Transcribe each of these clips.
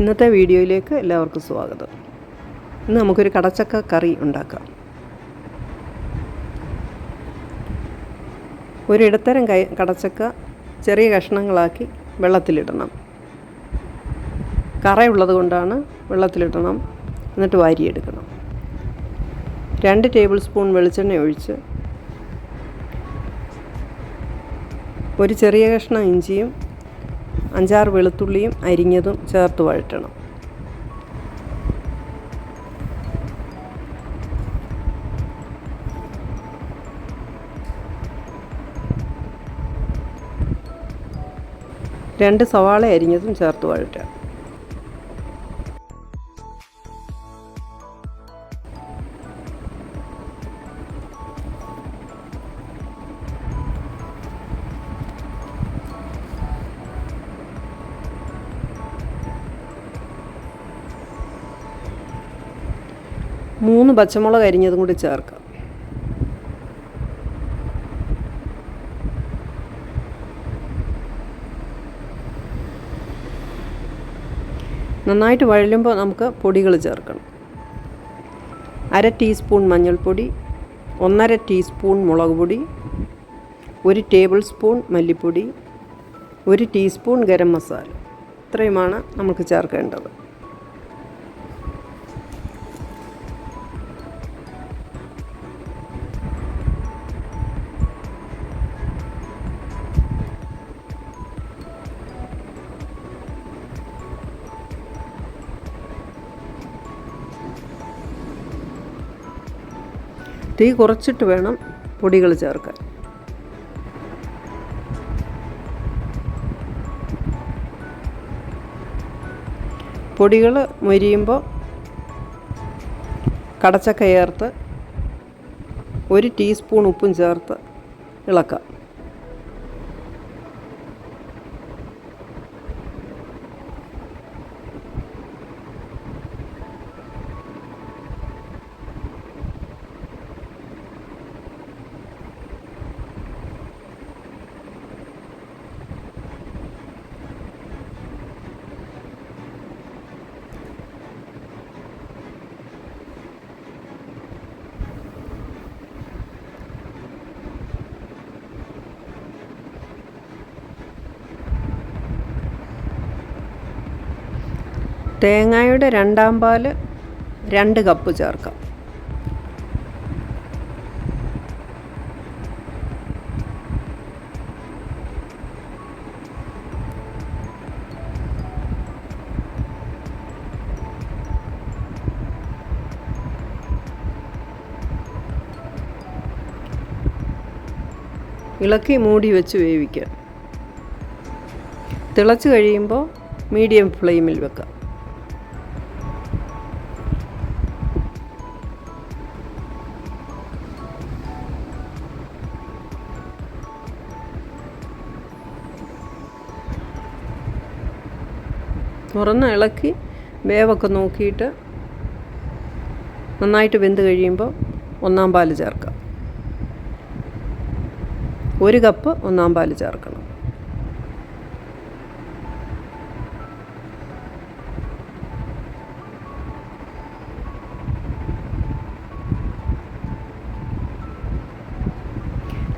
ഇന്നത്തെ വീഡിയോയിലേക്ക് എല്ലാവർക്കും സ്വാഗതം. ഇന്ന് നമുക്കൊരു കടച്ചക്ക കറി ഉണ്ടാക്കാം. ഒരിടത്തരം കൈ കടച്ചക്ക ചെറിയ കഷ്ണങ്ങളാക്കി വെള്ളത്തിലിടണം. കറയുള്ളത് കൊണ്ടാണ് വെള്ളത്തിലിടണം എന്നിട്ട് വാരിയെടുക്കണം. രണ്ട് ടേബിൾ സ്പൂൺ വെളിച്ചെണ്ണ ഒഴിച്ച് ഒരു ചെറിയ കഷ്ണം ഇഞ്ചിയും അഞ്ചാറ് വെളുത്തുള്ളിയും അരിഞ്ഞതും ചേർത്ത് വഴറ്റണം. രണ്ട് സവാള അരിഞ്ഞതും ചേർത്ത് വഴറ്റാം മൂന്ന് പച്ചമുളക് അരിഞ്ഞതും കൂടി ചേർക്കാം. നന്നായിട്ട് വഴലുമ്പോൾ നമുക്ക് പൊടികൾ ചേർക്കണം. അര ടീസ്പൂൺ മഞ്ഞൾപ്പൊടി ഒന്നര ടീസ്പൂൺ മുളക് പൊടി ഒരു ടേബിൾ സ്പൂൺ മല്ലിപ്പൊടി ഒരു ടീസ്പൂൺ ഗരം മസാല. ഇത്രയുമാണ് നമുക്ക് ചേർക്കേണ്ടത്. തീ കുറച്ചിട്ട് വേണം പൊടികൾ ചേർക്കാൻ. പൊടികൾ മൊരിയുമ്പോൾ കടച്ചക്ക ചേർത്ത് ഒരു ടീസ്പൂൺ ഉപ്പും ചേർത്ത് ഇളക്കാം. തേങ്ങയുടെ രണ്ടാം പാൽ രണ്ട് കപ്പ് ചേർക്കാം. ഇളക്കി മൂടി വെച്ച് വേവിക്കുക തിളച്ച് കഴിയുമ്പോൾ മീഡിയം ഫ്ലെയിമിൽ വെക്കാം. തുറന്ന് ഇളക്കി വേവൊക്കെ നോക്കിയിട്ട് നന്നായിട്ട് വെന്ത് കഴിയുമ്പോൾ ഒന്നാം പാൽ ചേർക്കാം ഒരു കപ്പ് ഒന്നാം പാൽ ചേർക്കണം.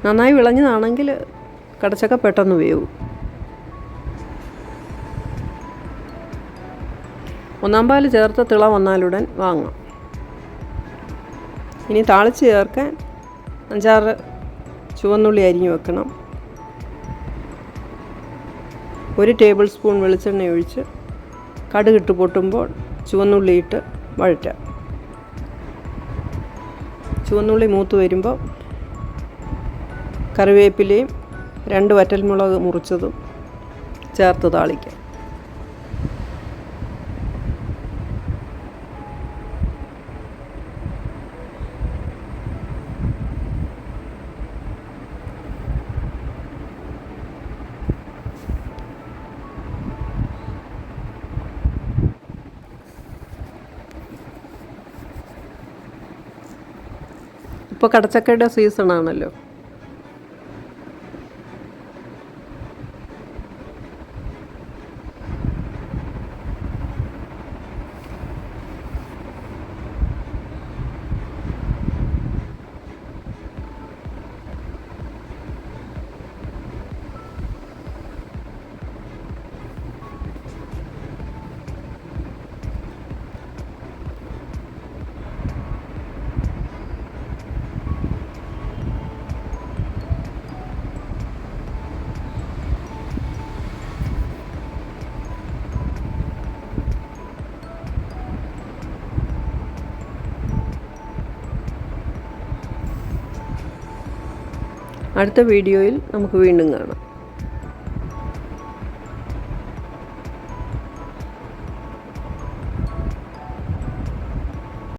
നന്നായി വിളഞ്ഞതാണെങ്കിൽ കടച്ചക്ക പെട്ടെന്ന് വേവും. ഒന്നാം പാൽ ചേർത്ത് തിള വന്നാലുടൻ വാങ്ങാം. ഇനി താളിച്ച് ചേർക്കാൻ അഞ്ചാറ് ചുവന്നുള്ളി അരിഞ്ഞു വെക്കണം. ഒരു ടേബിൾ സ്പൂൺ വെളിച്ചെണ്ണ ഒഴിച്ച് കടുകിട്ട് പൊട്ടുമ്പോൾ ചുവന്നുള്ളി ഇട്ട് വഴറ്റാം. ചുവന്നുള്ളി മൂത്ത് വരുമ്പോൾ കറിവേപ്പിലയും രണ്ട് വറ്റൽമുളക് മുറിച്ചതും ചേർത്ത് താളിക്കാം. ഇപ്പോൾ കടച്ചക്കയുടെ സീസണാണല്ലോ അടുത്ത വീഡിയോയിൽ നമുക്ക് വീണ്ടും കാണാം.